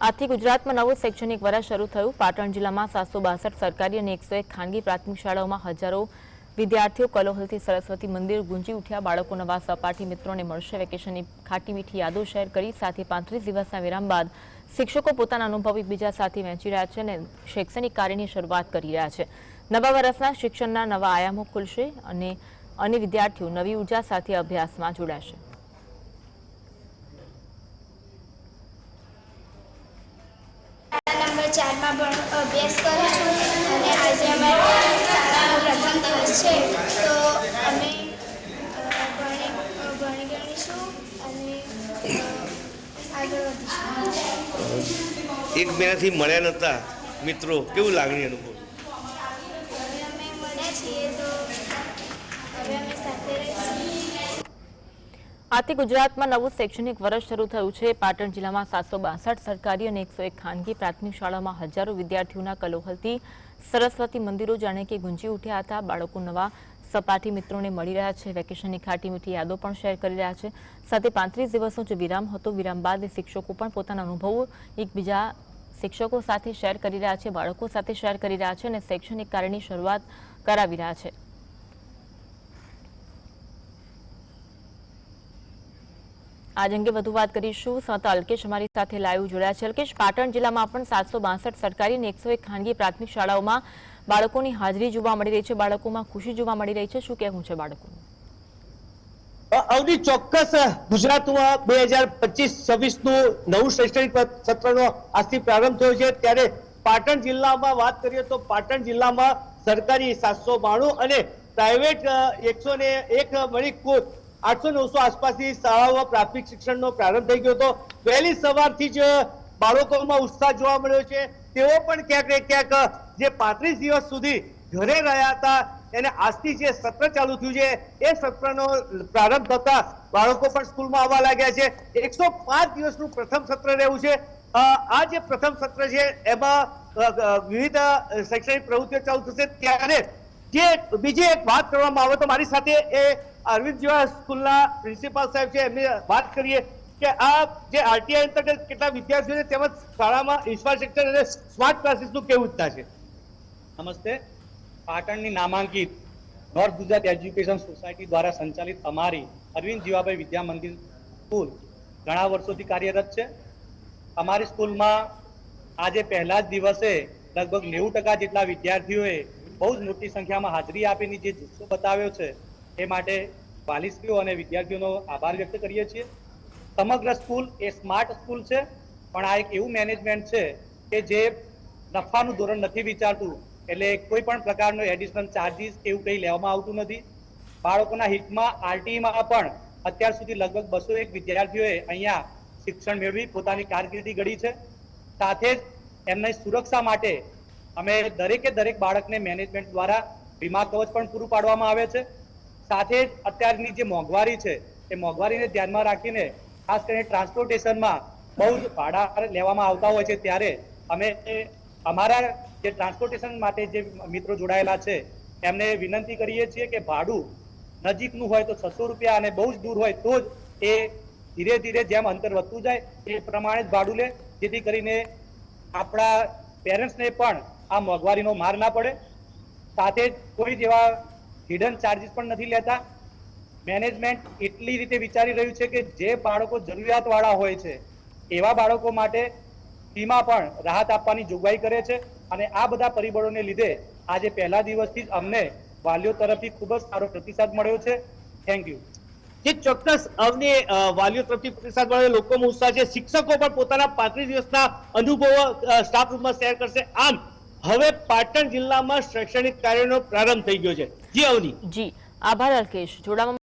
આજથી ગુજરાતમાં નવું શૈક્ષણિક વર્ષ શરૂ થયું. પાટણ જિલ્લામાં સાતસો બાસઠ સરકારી અને એકસો એક ખાનગી પ્રાથમિક શાળાઓમાં હજારો વિદ્યાર્થીઓ કલોહલથી સરસ્વતી મંદિર ગુંજી ઉઠ્યા. બાળકો નવા સપાટી મિત્રોને મળશે. વેકેશનની ખાટી મીઠી યાદો શેર કરી સાથે પાંત્રીસ દિવસના વિરામ બાદ શિક્ષકો પોતાના અનુભવ એકબીજા સાથે વહેંચી રહ્યા છે અને શૈક્ષણિક કાર્યની શરૂઆત કરી રહ્યા છે. નવા વર્ષના શિક્ષણના નવા આયામો ખુલશે અને અને વિદ્યાર્થીઓ નવી ઊર્જા સાથે અભ્યાસમાં જોડાશે. અભ્યાસ કરું છું અને આજે અમારો શાળાનો પ્રથમ દિવસ છે તો અમે ભણી ગણીશું અને આગળ વધીશું એક મહિનાથી મળ્યા નહોતા. મિત્રો કેવું લાગણી અનુભવ? હવે અમે મળ્યા છીએ તો હવે અમે સાથે રહીશું. આથી ગુજરાતમાં નવું શૈક્ષણિક વર્ષ શરૂ થયું છે. પાટણ જિલ્લામાં સાતસો સરકારી અને એકસો એક ખાનગી પ્રાથમિક શાળામાં હજારો વિદ્યાર્થીઓના કલોહલથી સરસ્વતી મંદિરો જાણે કે ગુંજી ઉઠ્યા હતા. બાળકો નવા સપાટી મિત્રોને મળી રહ્યા છે. વેકેશનની ખાટી મીઠી યાદો પણ શેર કરી રહ્યા છે. સાથે પાંત્રીસ દિવસનો જે વિરામ હતો, વિરામ બાદ શિક્ષકો પણ પોતાના અનુભવો એકબીજા શિક્ષકો સાથે શેર કરી રહ્યા છે, બાળકો સાથે શેર કરી રહ્યા છે અને શૈક્ષણિક કાર્યની શરૂઆત કરાવી રહ્યા છે. આજ અંગે વધુ વાત કરીશું. સંત અલ્કેશ અમારી સાથે લાઈવ જોડાયા છે. અલ્કેશ, પાટણ જિલ્લામાં પણ સાતસો સરકારી અને એકસો એક ખાનગી પ્રાથમિક શાળાઓમાં બાળકોની હાજરી જોવા મળી રહી છે. બાળકોમાં ખુશી જોવા મળી રહી છે. શું કહેવું છે બાળકોનું? અવની ચોક્કસ ગુજરાતમાં બે હજાર પચીસ છવ્વીસનું નવું શૈક્ષણિક સત્રનો આજથી પ્રારંભ થયો છે. ત્યારે પાટણ જિલ્લામાં વાત કરીએ તો પાટણ જિલ્લામાં સરકારી સાતસો બાણું અને પ્રાઇવેટ એકસો ને એક મળી કુલ આઠસો નવસો આસપાસની શાળાઓમાં પ્રાથમિક શિક્ષણનો પ્રારંભ થઈ ગયો હતો. વહેલી સવારથી જ બાળકોમાં ઉત્સાહ જોવા મળ્યો છે. તેઓ પણ ક્યાંક ક્યાંક જે પાંત્રીસ દિવસ સુધી ઘરે રહ્યા હતા, એને આજથી જે સત્ર ચાલુ થયું છે, એ સત્રનો પ્રારંભ થતા બાળકો પણ સ્કૂલમાં આવવા લાગ્યા છે. એકસો પાંચ દિવસનું પ્રથમ સત્ર રહેવું છે. આ જે પ્રથમ સત્ર છે, એમાં વિવિધ શૈક્ષણિક પ્રવૃત્તિઓ ચાલુ થશે. ત્યારે જે બીજી એક વાત કરવામાં આવે તો મારી સાથે એ અરવિંદ જેવા સ્કૂલના પ્રિન્સિપાલ સાહેબ છે, એમની વાત કરીએ કે આ જે આરટીઆઈ અંતર્ગત કેટલા વિદ્યાર્થીઓ છે તેમજ શાળામાં ઇન્ફ્રાસ્ટ્રક્ચર અને સ્માર્ટ ક્લાસીસનું કેવું રીતના છે? નમસ્તે. પાટણની નામાંકિત નોર્થ ગુજરાત એજ્યુકેશન સોસાયટી દ્વારા સંચાલિત અમારી અરવિંદ જીવાભાઈ વિદ્યા મંદિર સ્કૂલ ઘણા વર્ષોથી કાર્યરત છે. અમારી સ્કૂલમાં આજે પહેલા જ દિવસે લગભગ નેવું ટકા જેટલા વિદ્યાર્થીઓએ બહુ જ મોટી સંખ્યામાં હાજરી આપીને જે જુસ્સો બતાવ્યો છે, એ માટે વાલીશ્રીઓ અને વિદ્યાર્થીઓનો આભાર વ્યક્ત કરીએ છીએ. સમગ્ર સ્કૂલ એ સ્માર્ટ સ્કૂલ છે, પણ આ એક એવું મેનેજમેન્ટ છે કે જે નફાનું ધોરણ નથી વિચારતું, એટલે કોઈ પણ પ્રકારનો એડિશનલ ચાર્જિસ એવું કંઈ લેવામાં આવતું નથી. બાળકોના હિતમાં આરટીમાં પણ અત્યાર સુધી લગભગ બસો એક વિદ્યાર્થીઓએ અહીંયા શિક્ષણ મેળવી પોતાની કારકિર્દી ઘડી છે. સાથે જ એમની સુરક્ષા માટે અમે દરેકે દરેક બાળકને મેનેજમેન્ટ દ્વારા વીમા કવચ પણ પૂરું પાડવામાં આવે છે. સાથે જ અત્યારની જે મોંઘવારી છે, એ મોંઘવારીને ધ્યાનમાં રાખીને ખાસ કરીને ટ્રાન્સપોર્ટેશનમાં બહુ જ ભાડા લેવામાં આવતા હોય છે. ત્યારે અમે અમારા જે ટ્રાન્સપોર્ટેશન માટે જે મિત્રો જોડાયેલા છે, એમને વિનંતી કરીએ છીએ કે ભાડું નજીકનું હોય તો છસો રૂપિયા અને બહુ જ દૂર હોય તો જ એ ધીરે ધીરે જેમ અંતર વધતું જાય, એ પ્રમાણે જ ભાડું લે. જેથી કરીને આપણા પેરેન્ટ્સને પણ આ મોંઘવારીનો માર ના પડે. સાથે જ કોઈ જેવા હિડન ચાર્જીસ પણ નથી લેતા. મેનેજમેન્ટ એટલી રીતે વિચારી રહ્યું છે કે જે બાળકો જરૂરિયાતવાળા હોય છે, એવા બાળકો માટે ફીમાં પણ રાહત આપવાની જોગવાઈ કરે છે અને આ બધા પરિબળોને લીધે આજે પહેલા દિવસથી જ અમને વાલીઓ તરફથી ખૂબ જ સારો પ્રતિસાદ મળ્યો છે. થેન્ક યુ જે ચોક્કસ અમને વાલીઓ તરફથી પ્રતિસાદ મળે લોકોમાં ઉત્સાહ છે. શિક્ષકો પણ પોતાના પાંત્રીસ દિવસના અનુભવો સ્ટાફ રૂમમાં શેર કરશે. આમ હવે પાટણ જિલ્લામાં શૈક્ષણિક કાર્યનો પ્રારંભ થઈ ગયો છે. જી, અવની. જી, આભાર અલ્કેશ. જોડાવા